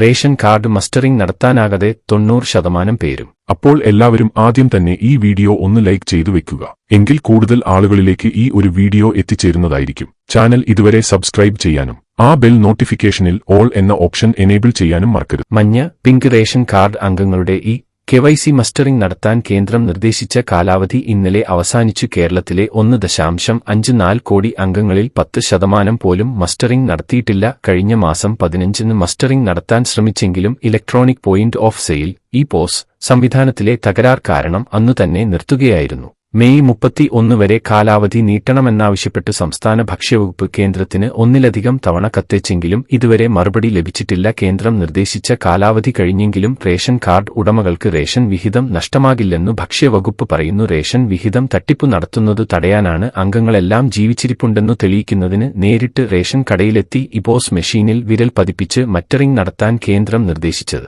Ration card mustering നടത്താനാകാതെ തൊണ്ണൂറ് ശതമാനം പേരും. അപ്പോൾ എല്ലാവരും ആദ്യം തന്നെ ഈ വീഡിയോ ഒന്ന് ലൈക്ക് ചെയ്തു വെക്കുക. എങ്കിൽ കൂടുതൽ ആളുകളിലേക്ക് ഈ ഒരു വീഡിയോ എത്തിച്ചേരുന്നതായിരിക്കും. ചാനൽ ഇതുവരെ സബ്സ്ക്രൈബ് ചെയ്യാനും ആ ബെൽ നോട്ടിഫിക്കേഷനിൽ ഓൾ എന്ന ഓപ്ഷൻ എനേബിൾ ചെയ്യാനും മറക്കരുത്. മഞ്ഞ പിങ്ക് റേഷൻ കാർഡ് അംഗങ്ങളുടെ ഈ കെവൈസി മസ്റ്ററിംഗ് നടത്താൻ കേന്ദ്രം നിർദ്ദേശിച്ച കാലാവധി ഇന്നലെ അവസാനിച്ചു. കേരളത്തിലെ ഒന്ന് ദശാംശം അഞ്ച് നാല് കോടി അംഗങ്ങളിൽ പത്ത് ശതമാനം പോലും മസ്റ്ററിംഗ് നടത്തിയിട്ടില്ല. കഴിഞ്ഞ മാസം പതിനഞ്ചിന് മസ്റ്ററിംഗ് നടത്താൻ ശ്രമിച്ചെങ്കിലും electronic point of sale e POS സംവിധാനത്തിലെ തകരാർ കാരണം അന്നുതന്നെ നിർത്തുകയായിരുന്നു. മെയ് മുപ്പത്തി ഒന്ന് വരെ കാലാവധി നീട്ടണമെന്നാവശ്യപ്പെട്ട് സംസ്ഥാന ഭക്ഷ്യവകുപ്പ് കേന്ദ്രത്തിന് ഒന്നിലധികം തവണ കത്തിച്ചെങ്കിലും ഇതുവരെ മറുപടി ലഭിച്ചിട്ടില്ല. കേന്ദ്രം നിർദ്ദേശിച്ച കാലാവധി കഴിഞ്ഞെങ്കിലും റേഷൻ കാർഡ് ഉടമകൾക്ക് റേഷൻ വിഹിതം നഷ്ടമാകില്ലെന്നു ഭക്ഷ്യവകുപ്പ് പറയുന്നു. റേഷൻ വിഹിതം തട്ടിപ്പു നടത്തുന്നത് തടയാനാണ് അംഗങ്ങളെല്ലാം ജീവിച്ചിരിപ്പുണ്ടെന്നു തെളിയിക്കുന്നതിന് നേരിട്ട് റേഷൻ കടയിലെത്തി ഇബോസ് മെഷീനിൽ വിരൽ പതിപ്പിച്ച് മറ്ററിംഗ് നടത്താൻ കേന്ദ്രം നിർദ്ദേശിച്ചത്.